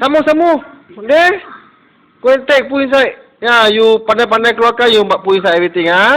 Sama sama. Deh. Kau take put inside. Ya, you pandai-pandai keluarkan you put inside everything ah.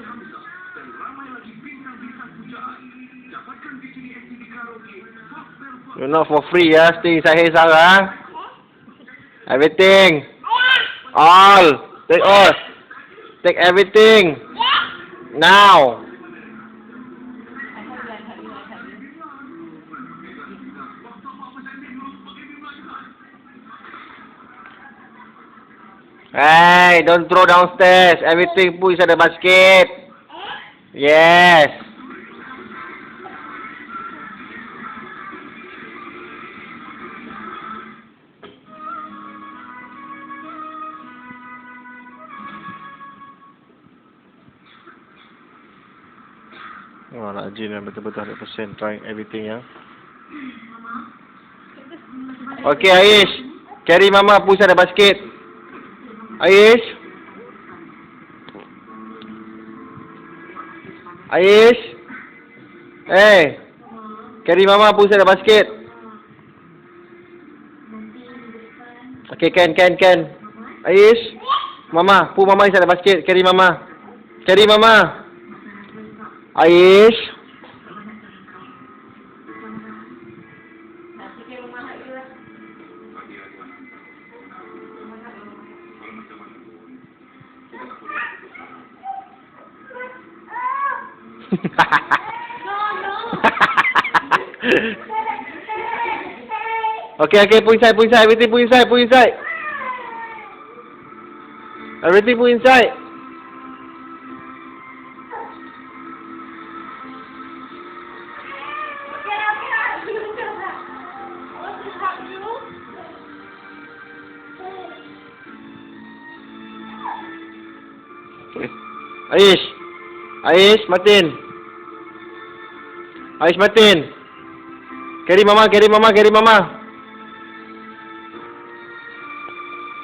You're not for free, ya. Stay here, Sarah. Everything. All. Take all. Take everything. Now. Hey, don't throw downstairs. Everything put inside the basket. Yes. Oh, nak rajin yang betul-betul 100% trying everything ya. Okay, Aish. Carry mama inside the basket. Aish. Aish. Hey. Carry mama inside the basket. Okay, can, can, can. Aish. Mama, put mama inside the basket. Carry mama. Carry mama. Aish. okay, okay, put inside, put inside, everything put inside, put inside. Everything put inside. Aish. Aish, Martin. Aish, Martin. Carry mama, carry mama, carry mama.